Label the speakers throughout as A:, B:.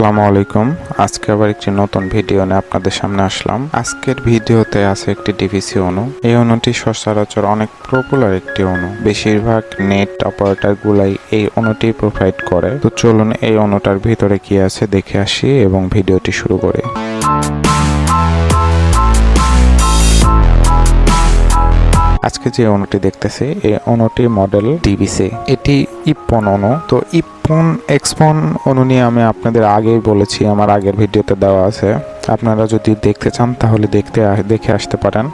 A: আসসালামু আলাইকুম। আজকে আবার একটি নতুন ভিডিও নিয়ে আপনাদের সামনে আসলাম। আজকের ভিডিওতে আছে একটি ডিভিসি অনু এই অনুটি সচরাচর অনেক পপুলার একটি অনু বেশিরভাগ নেট অপারেটর গুলাই এই অনুটি প্রোভাইড করে। তো চলুন এই অনুটার ভিতরে কি আছে দেখে আসি এবং ভিডিওটি শুরু করি। আজকে যে অণুটি দেখতেছি, এই অণুটির মডেল ডিবিসি এটি ইপন অণু। তো ইপন এক্সপন অণু নিয়ে আমি আপনাদের আগেই বলেছি, আমার আগের ভিডিওতে দেওয়া আছে। আপনারা যদি দেখতে চান, তাহলে দেখতে দেখে আসতে পারেন।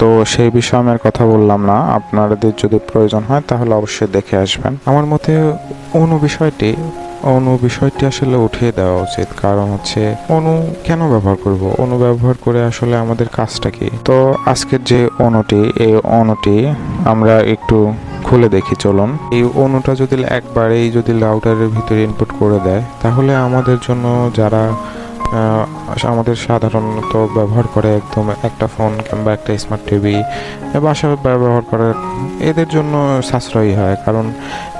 A: তো সেই বিষয়ে আমি আর কথা বললাম না। আপনাদের যদি প্রয়োজন হয়, তাহলে অবশ্যই দেখে আসবেন। আমার মতে অণু বিষয়টি অণু বিষয়টি আসলে উঠিয়ে দেওয়া উচিত। কারণ হচ্ছে, অনু কেন ব্যবহার করব? অনু ব্যবহার করে আসলে আমাদের কাজটা কি? তো আজকের যে অনুটি, এই অনুটি আমরা একটু খুলে দেখি, চলুন। এই অনুটা যদি একবারেই যদি লাউটারের ভিতরে ইনপুট করে দেয়, তাহলে আমাদের জন্য যারা আমাদের সাধারণত ব্যবহার করে একদম একটা ফোন কিংবা একটা স্মার্ট টিভি বাসা ব্যবহার করে। এদের জন্য সাশ্রয়ী হয়, কারণ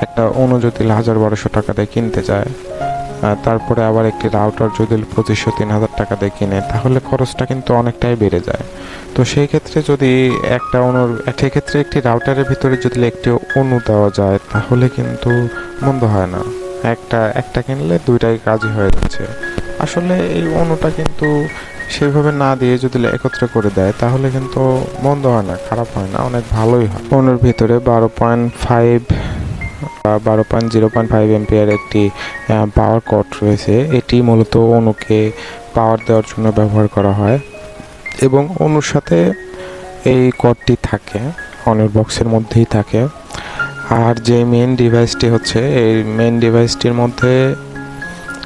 A: একটা যদি হাজার বারোশো টাকা দিয়ে কিনতে যায় তারপরে আবার একটি রাউটার যদি পঁচিশশো তিন হাজার টাকা দিয়ে কিনে, তাহলে খরচটা কিন্তু অনেকটাই বেড়ে যায়। তো সেই ক্ষেত্রে যদি একটা অনুর সেক্ষেত্রে একটি রাউটারের ভিতরে যদি একটি অণু দেওয়া যায়, তাহলে কিন্তু মন্দ হয় না। একটা একটা কিনলে দুইটাই কাজই হয়ে যাচ্ছে। আসলে এই অণুটা কিন্তু সেইভাবে না দিয়ে যদি একত্রে করে দেয়, তাহলে কিন্তু মন্দ হয় না, খারাপ হয় না, অনেক ভালোই হয়। অণুর ভিতরে বারো পয়েন্ট ফাইভ বারো point zero point five ampere একটি পাওয়ার কট রয়েছে। এটি মূলত অণুকে পাওয়ার দেওয়ার জন্য ব্যবহার করা হয় এবং অণুর সাথে এই কটটি থাকে, অণুর বক্সের মধ্যেই থাকে। আর যে মেন ডিভাইসটি হচ্ছে, এই মেন ডিভাইসটির মধ্যে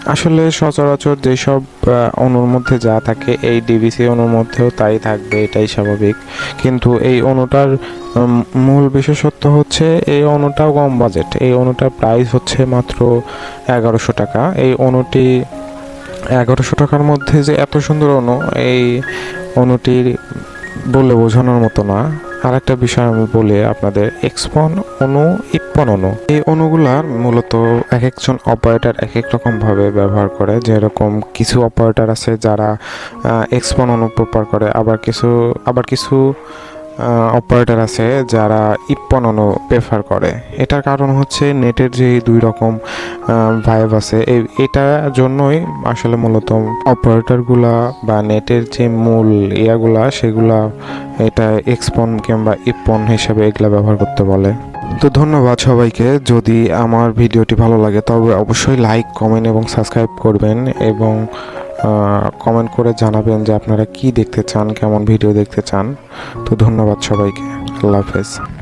A: আসলে সচরাচর যেসব অণুর মধ্যে যা থাকে, এই ডিভিসি অণুর মধ্যেও তাই থাকবে, এটাই স্বাভাবিক। কিন্তু এই অণুটার মূল বিশেষত্ব হচ্ছে এই অণুটাও কম বাজেট। এই অণুটার প্রাইস হচ্ছে মাত্র এগারোশো টাকা। এই অণুটি এগারোশো টাকার মধ্যে যে এত সুন্দর অণু, এই অণুটির বলে বোঝানোর মতো না। আর একটা বিষয় আমি বলি আপনাদের এক্সপন অনু ইপ্পন অনু। এই অণুগুলার মূলত এক একজন অপারেটর এক এক রকম ভাবে ব্যবহার করে, যেরকম কিছু অপারেটর আছে যারা এক্সপন অণু প্রপার করে, আবার কিছু আবার কিছু অপারেটর আছে যারা ইপ্পন অণু প্রেফার করে। এটার কারণ হচ্ছে নেটের যে দুই রকম ভাইব আছে এটার জন্যই আসলে মূলত অপারেটরগুলা বা নেটের যে মূল ইয়াগুলা, সেগুলা এটা এক্সপন কিংবা ইপন হিসেবে এগুলা ব্যবহার করতে বলে। তো ধন্যবাদ সবাইকে। যদি আমার ভিডিওটি ভালো লাগে, তবে অবশ্যই লাইক কমেন্ট এবং সাবস্ক্রাইব করবেন এবং কমেন্ট করে জানাবেন যে আপনারা কি দেখতে চান, কেমন ভিডিও দেখতে চান। তো ধন্যবাদ সবাইকে। আল্লাহ হাফেজ।